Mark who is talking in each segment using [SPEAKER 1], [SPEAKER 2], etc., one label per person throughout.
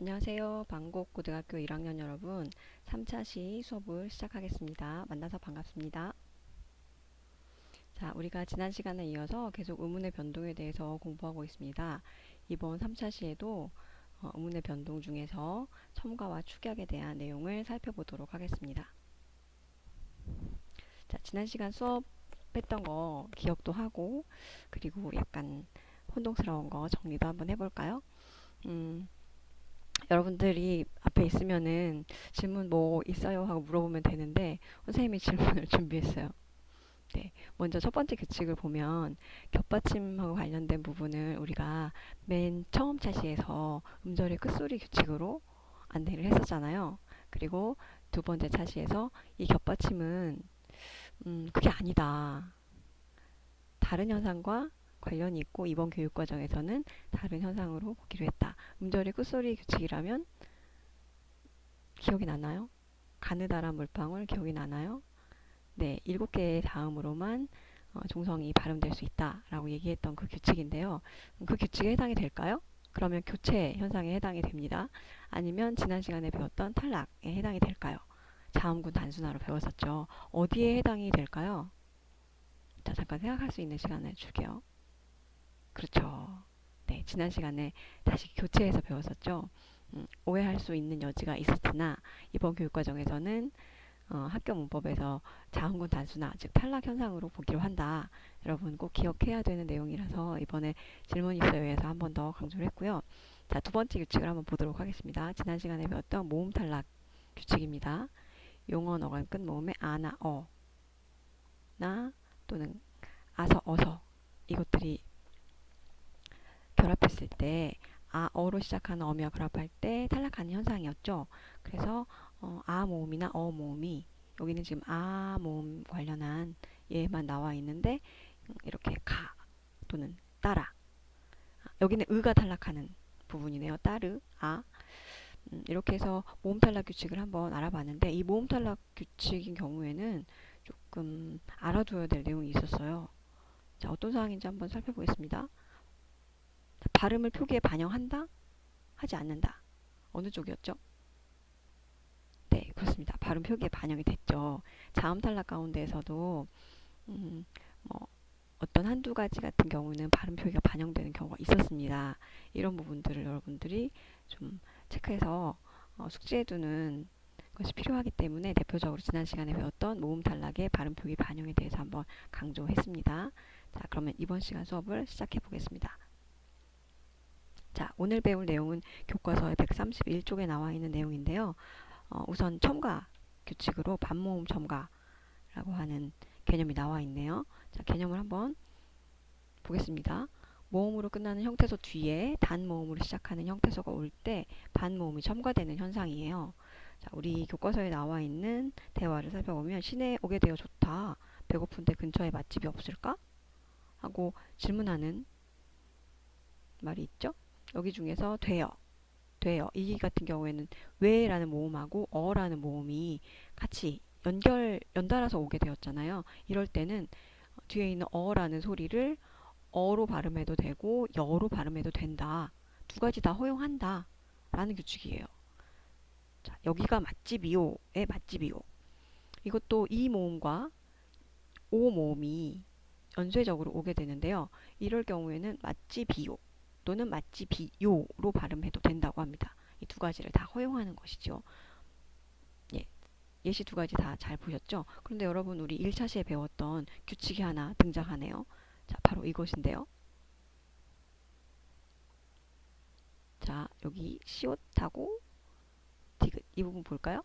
[SPEAKER 1] 안녕하세요. 방곡고등학교 1학년 여러분, 3차 시 수업을 시작하겠습니다. 만나서 반갑습니다. 자, 우리가 지난 시간에 이어서 계속 의문의 변동에 대해서 공부하고 있습니다. 이번 3차 시에도 어, 의문의 변동 중에서 첨가와 축약에 대한 내용을 살펴보도록 하겠습니다. 자, 지난 시간 수업했던 거 기억도 하고, 그리고 약간 혼동스러운 거 정리도 한번 해볼까요? 음, 여러분들이 앞에 있으면은 질문 뭐 있어요 하고 물어보면 되는데 선생님이 질문을 준비했어요. 네, 먼저 첫 번째 규칙을 보면 겹받침하고 관련된 부분을 우리가 맨 처음 차시에서 음절의 끝소리 규칙으로 안내를 했었잖아요. 그리고 두 번째 차시에서 이 겹받침은 음, 그게 아니다. 다른 현상과 관련이 있고 이번 교육과정에서는 다른 현상으로 보기로 했다. 음절의 끝소리 규칙이라면 기억이 나나요? 가느다란 물방울 기억이 나나요? 네, 일곱 개의 다음으로만 어, 종성이 발음될 수 있다라고 얘기했던 그 규칙인데요. 그 규칙에 해당이 될까요? 그러면 교체 현상에 해당이 됩니다. 아니면 지난 시간에 배웠던 탈락에 해당이 될까요? 자음군 단순화로 배웠었죠. 어디에 해당이 될까요? 자, 잠깐 생각할 수 있는 시간을 줄게요. 그렇죠. 네, 지난 시간에 다시 교체해서 배웠었죠. 음, 오해할 수 있는 여지가 있었으나 이번 교육과정에서는 어, 학교 문법에서 자음군 단수나 즉 탈락 현상으로 보기로 한다. 여러분 꼭 기억해야 되는 내용이라서 이번에 질문 있어요에서 한 번 더 강조를 했고요. 자, 두 번째 규칙을 한번 보도록 하겠습니다. 지난 시간에 배웠던 모음 탈락 규칙입니다. 용어 어간 끝 모음에 아나 어 나 또는 아서 어서 이것들이 결합했을 때 아, 어로 시작하는 어미와 결합할 때 탈락하는 현상이었죠. 그래서 어, 아 모음이나 어 모음이 여기는 지금 아 모음 관련한 예만 나와 있는데 음, 이렇게 가 또는 따라 여기는 의가 탈락하는 부분이네요. 따르 아 음, 이렇게 해서 모음 탈락 규칙을 한번 알아봤는데 이 모음 탈락 규칙인 경우에는 조금 알아둬야 될 내용이 있었어요. 자, 어떤 사항인지 한번 살펴보겠습니다. 발음을 표기에 반영한다? 하지 않는다. 어느 쪽이었죠? 네, 그렇습니다. 발음 표기에 반영이 됐죠. 자음 탈락 가운데에서도 음, 뭐 어떤 한두 가지 같은 경우는 발음 표기가 반영되는 경우가 있었습니다. 이런 부분들을 여러분들이 좀 체크해서 어, 숙지해두는 것이 필요하기 때문에 대표적으로 지난 시간에 배웠던 모음 탈락의 발음 표기 반영에 대해서 한번 강조했습니다. 자, 그러면 이번 시간 수업을 시작해 보겠습니다. 자, 오늘 배울 내용은 교과서의 131쪽에 나와 있는 내용인데요. 어, 우선 첨가 규칙으로 반모음 첨가라고 하는 개념이 나와 있네요. 자, 개념을 한번 보겠습니다. 모음으로 끝나는 형태소 뒤에 단모음으로 시작하는 형태소가 올 때 반모음이 첨가되는 현상이에요. 자, 우리 교과서에 나와 있는 대화를 살펴보면 시내에 오게 되어 좋다. 배고픈데 근처에 맛집이 없을까? 하고 질문하는 말이 있죠. 여기 중에서 돼요. 돼요. 이 같은 경우에는 왜라는 모음하고 어라는 모음이 같이 연결 연달아서 오게 되었잖아요. 이럴 때는 뒤에 있는 어라는 소리를 어로 발음해도 되고 여로 발음해도 된다. 두 가지 다 허용한다. 라는 규칙이에요. 자, 여기가 맛집이요의 맛집이요. 이것도 이 모음과 오 모음이 연쇄적으로 오게 되는데요. 이럴 경우에는 맛집이요. 또는 맛집이요로 발음해도 된다고 합니다. 이 두 가지를 다 허용하는 것이죠. 예, 예시 두 가지 다 잘 보셨죠? 그런데 여러분 우리 1차 시에 배웠던 규칙이 하나 등장하네요. 자, 바로 이것인데요. 자, 여기 시옷하고 디귿 이 부분 볼까요?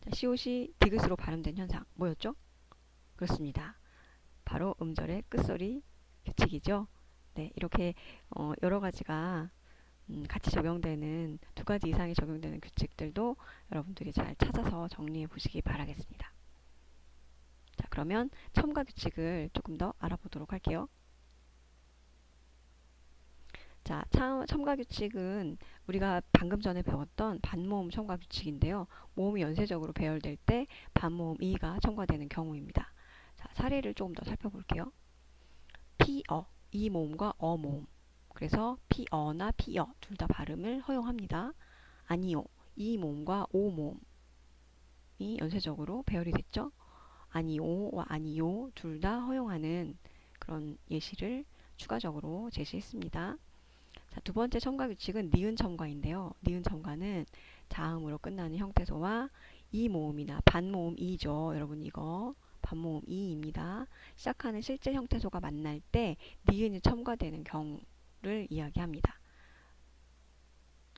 [SPEAKER 1] 자, 시옷이 디귿으로 발음된 현상 뭐였죠? 그렇습니다. 바로 음절의 끝소리 규칙이죠. 네, 이렇게 어, 여러 가지가 음, 같이 적용되는 두 가지 이상이 적용되는 규칙들도 여러분들이 잘 찾아서 정리해 보시기 바라겠습니다. 자, 그러면 첨가 규칙을 조금 더 알아보도록 할게요. 자, 첨가 규칙은 우리가 방금 전에 배웠던 반모음 첨가 규칙인데요. 모음이 연쇄적으로 배열될 때 반모음 이가 첨가되는 경우입니다. 자, 사례를 조금 더 살펴볼게요. 피어 이 모음과 어 모음. 그래서 피어나 피어 둘 다 발음을 허용합니다. 아니요. 이 모음과 오 모음이 연쇄적으로 배열이 됐죠. 아니오와 아니요 둘 다 허용하는 그런 예시를 추가적으로 제시했습니다. 자, 두 번째 첨가 규칙은 니은 첨가인데요. 니은 첨가는 자음으로 끝나는 형태소와 이 모음이나 반모음 이죠. 여러분 이거 반모음 이입니다. 시작하는 실제 형태소가 만날 때 니은이 첨가되는 경우를 이야기합니다.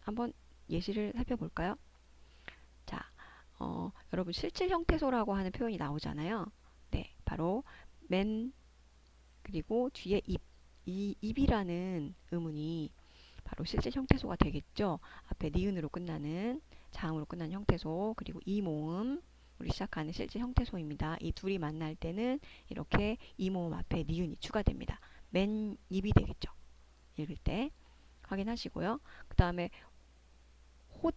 [SPEAKER 1] 한번 예시를 살펴볼까요? 자, 어, 여러분 실질 형태소라고 하는 표현이 나오잖아요. 네, 바로 맨 그리고 뒤에 입, 이 입이라는 의문이 바로 실질 형태소가 되겠죠. 앞에 니은으로 끝나는 자음으로 끝나는 형태소 그리고 이 모음 우리 시작하는 실질 형태소입니다. 이 둘이 만날 때는 이렇게 이 모음 앞에 니은이 추가됩니다. 맨 입이 되겠죠. 읽을 때 확인하시고요. 그 다음에 홑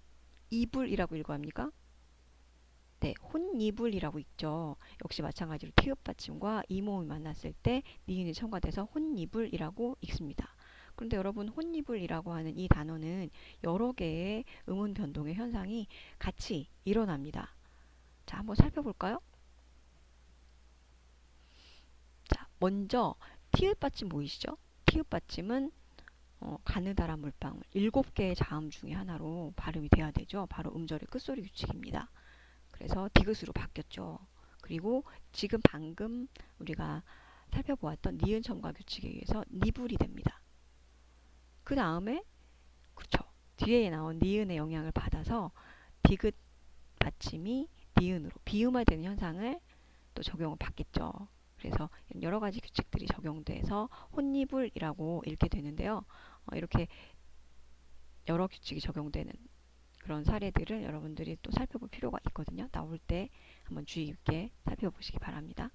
[SPEAKER 1] 이불이라고 읽어 합니까? 네, 혼이불이라고 있죠. 역시 마찬가지로 티읕 받침과 이 모음이 만났을 때 니은이 첨가돼서 혼이불이라고 읽습니다. 그런데 여러분 혼이불이라고 하는 이 단어는 여러 개의 음운 변동의 현상이 같이 일어납니다. 자, 한번 살펴볼까요? 자, 먼저 티읕 받침 보이시죠? 티읕 받침은 어, 가느다란 물방울 일곱 개의 자음 중에 하나로 발음이 돼야 되죠. 바로 음절의 끝소리 규칙입니다. 그래서 디귿으로 바뀌었죠. 그리고 지금 방금 우리가 살펴보았던 니은 첨가 규칙에 의해서 니불이 됩니다. 그 다음에 그쵸 뒤에 나온 니은의 영향을 받아서 디귿 받침이 니은으로 비음화되는 현상을 또 적용을 받겠죠. 그래서 여러 가지 규칙들이 적용돼서 혼니불이라고 읽게 되는데요. 어, 이렇게 여러 규칙이 적용되는 그런 사례들을 여러분들이 또 살펴볼 필요가 있거든요. 나올 때 한번 주의 깊게 살펴보시기 바랍니다.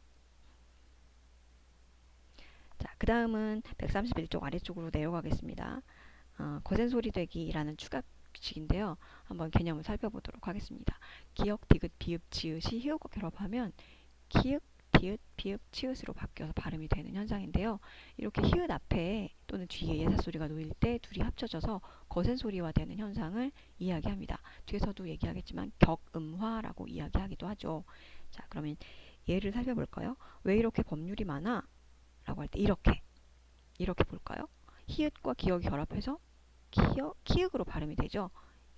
[SPEAKER 1] 자, 그 다음은 131쪽 아래쪽으로 내려가겠습니다. 어, 거센 소리 되기라는 추가 규칙인데요. 한번 개념을 살펴보도록 하겠습니다. 기역, 디귿, 비읍, 지읒이 히읗과 결합하면 기역, 디귿, 비읍, 치읓으로 바뀌어서 발음이 되는 현상인데요. 이렇게 히읗 앞에 또는 뒤에 예사소리가 놓일 때 둘이 합쳐져서 거센 소리화 되는 현상을 이야기합니다. 뒤에서도 얘기하겠지만 격음화라고 이야기하기도 하죠. 자, 그러면 예를 살펴볼까요? 왜 이렇게 법률이 많아? 라고 할 때 이렇게 이렇게 볼까요? 히읗과 기역이 결합해서 키역, 키읔으로 발음이 되죠.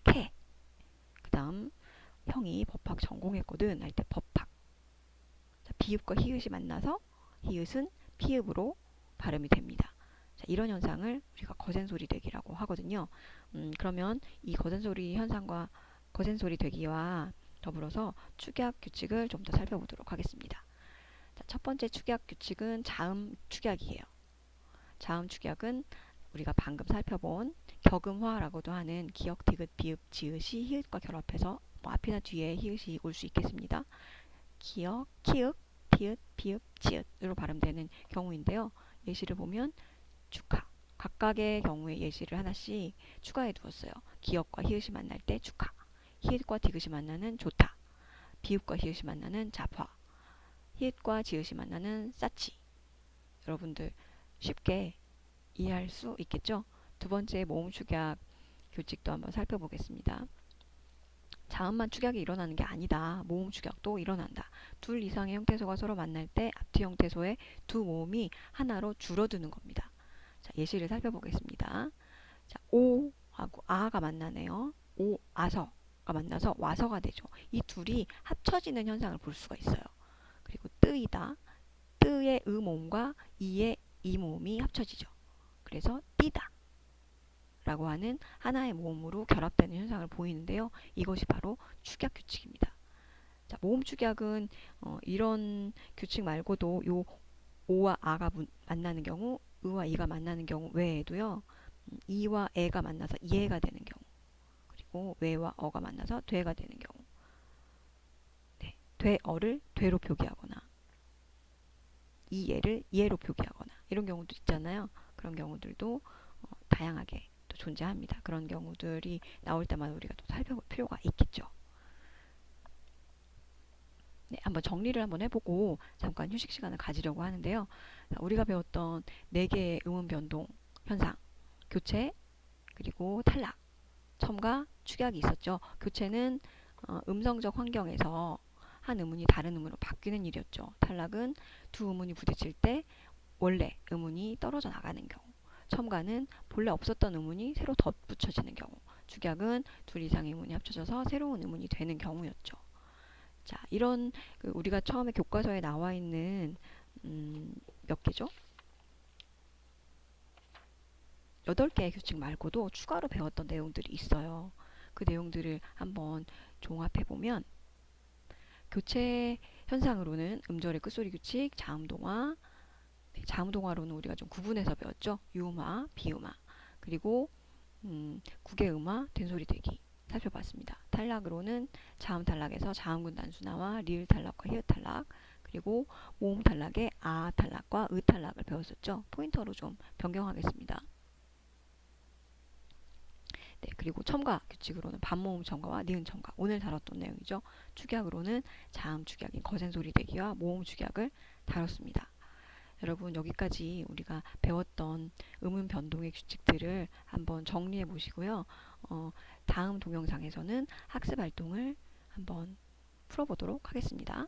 [SPEAKER 1] 캐. 그 다음 형이 법학 전공했거든 할 때 법학. 자, 비읍과 히읗이 만나서 히읗은 피읍으로 발음이 됩니다. 자, 이런 현상을 우리가 거센소리 되기라고 하거든요. 음, 그러면 이 거센소리 현상과 거센소리 되기와 더불어서 축약 규칙을 좀 더 살펴보도록 하겠습니다. 자, 첫 번째 축약 규칙은 자음 축약이에요. 자음 축약은 우리가 방금 살펴본 격음화라고도 하는 기역, 디귿, 비읍, 지읒이 히읗과 결합해서 뭐 앞이나 뒤에 히읗이 올 수 있겠습니다. 기역, 키읔, 디귿, 비읍, 지읒으로 발음되는 경우인데요. 예시를 보면 축하. 각각의 경우에 예시를 하나씩 추가해 두었어요. 기역과 히읗이 만날 때 축하. 히읗과 디귿이 만나는 좋다. 비읍과 히읗이 만나는 잡화. 히읗과 지읒이 만나는 싸치. 여러분들 쉽게 이해할 수 있겠죠? 두 번째 모음 축약 규칙도 한번 살펴보겠습니다. 자음만 축약이 일어나는 게 아니다. 모음 축약도 일어난다. 둘 이상의 형태소가 서로 만날 때 앞뒤 형태소의 두 모음이 하나로 줄어드는 겁니다. 자, 예시를 살펴보겠습니다. 자, 오하고 아가 만나네요. 오, 아서가 만나서 와서가 되죠. 이 둘이 합쳐지는 현상을 볼 수가 있어요. 그리고 뜨이다. 뜨의 의모음과 이의 이 모음이 합쳐지죠. 그래서 띠다. 라고 하는 하나의 모음으로 결합되는 현상을 보이는데요. 이것이 바로 축약 규칙입니다. 자, 모음 축약은 어, 이런 규칙 말고도 요 오와 아가 문, 만나는 경우, 의와 이가 만나는 경우 외에도요. 음, 이와 애가 만나서 이해가 되는 경우, 그리고 외와 어가 만나서 되가 되는 경우, 네, 되어를 되로 표기하거나 이해를 이해로 표기하거나 이런 경우도 있잖아요. 그런 경우들도 어, 다양하게 또 존재합니다. 그런 경우들이 나올 때마다 우리가 또 살펴볼 필요가 있겠죠. 네, 한번 정리를 한번 해보고 잠깐 휴식 시간을 가지려고 하는데요. 우리가 배웠던 네 개의 음운 변동 현상, 교체, 그리고 탈락, 첨가, 축약이 있었죠. 교체는 어, 음성적 환경에서 한 음운이 다른 음으로 바뀌는 일이었죠. 탈락은 두 음운이 부딪힐 때 원래 음운이 떨어져 나가는 경우. 첨가는 본래 없었던 음운이 새로 덧붙여지는 경우. 축약은 둘 이상의 음운이 합쳐져서 새로운 음운이 되는 경우였죠. 자, 이런 그 우리가 처음에 교과서에 나와 있는 음, 몇 개죠? 여덟 개의 규칙 말고도 추가로 배웠던 내용들이 있어요. 그 내용들을 한번 종합해 보면 교체 현상으로는 음절의 끝소리 규칙, 자음 동화, 네, 자음동화로는 우리가 좀 구분해서 배웠죠. 유음화, 비음화, 그리고 음, 국외음화, 된소리 대기 살펴봤습니다. 탈락으로는 자음 탈락에서 자음군 단순화와 리을 탈락과 히읗 탈락, 그리고 모음 탈락의 아 탈락과 으 탈락을 배웠었죠. 포인터로 좀 변경하겠습니다. 네, 그리고 첨가 규칙으로는 반모음 첨가와 니은 첨가 오늘 다뤘던 내용이죠. 축약으로는 자음 축약인 거센 소리 대기와 모음 축약을 다뤘습니다. 여러분 여기까지 우리가 배웠던 음운 변동의 규칙들을 한번 정리해 보시고요. 어, 다음 동영상에서는 학습 활동을 한번 풀어보도록 하겠습니다.